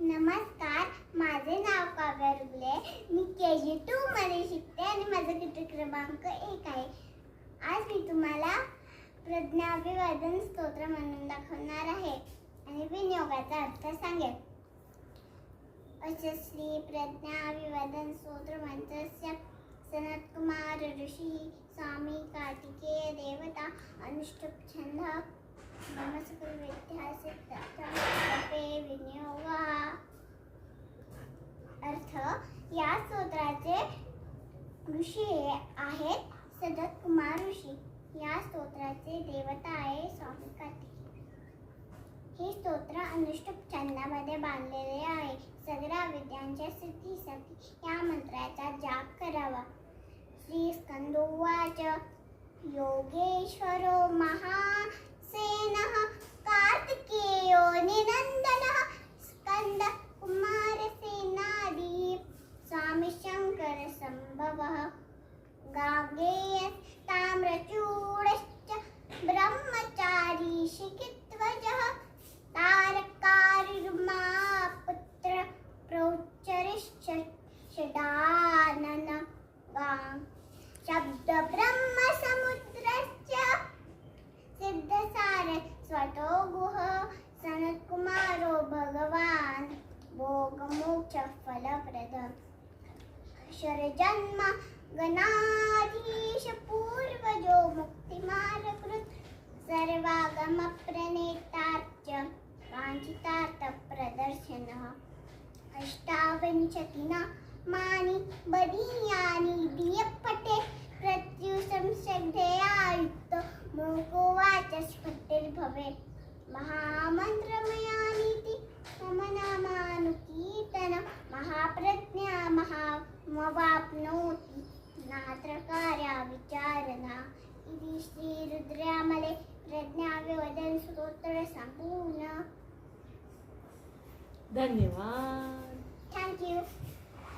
नमस्कार माझे नाव काव्या रुगले. मी के जी टू मध्ये शिकते आणि माझा किती क्रमांक एक आहे. आज मी तुम्हाला प्रज्ञा अभिवादन स्तोत्र म्हणून दाखवणार आहे आणि विनियोगाचा अर्थ सांगेल अशस्वी प्रज्ञा अभिवादन स्तोत्र मंत्रस्य सनत्कुमार ऋषी स्वामी कार्तिकेय देवता अनुष्टुप छंद. नमस्कार विद्यासिद्धार्थ विनियोग या स्तोत्राचे ऋषी आहेत सदत कुमार ऋषी. या स्तोत्राचे देवता आहे स्वामी कार्तिकेय हे स्तोत्र अनुष्टुप छंदामध्ये बांधलेले आहे. सगळ्या विद्यांच्या सिद्धीसाठी या मंत्राचा जाप करावा. श्री स्कंदोवाच योगेश्वरो शङ्कर गाङ्गेयस्ताम्रचूडश्च ताम्रचूडश्च ब्रह्मचारी शिखित्वजः तारकारिर्मा पुत्र प्रोच्चरिश्च षडानन गां शब्दब्रह्मसमुद्रश्च सिद्धसार स्वतो गुह सनत्कुमारो भगवान् भोगमोक्षफलप्रद शरजन्म गणाधीश पूर्वजो मुक्तिमार्गकृत् सर्वागमप्रणेतार्च वाञ्छितार्थप्रदर्शनः अष्टाविंशतिना मानि बदीयानि दीयपटे प्रत्युषं श्रद्धयायुक्त मूकोवाचस्पतिर्भवे महामन्त्रमयानीति मम नामानुकीर्तन महाप्रज्ञा महामवाप्नोति नात्र कार्या विचारणा इति श्रीरुद्रामले प्रज्ञाविवदन स्तोत्र संपूर्ण धन्यवाद। Thank you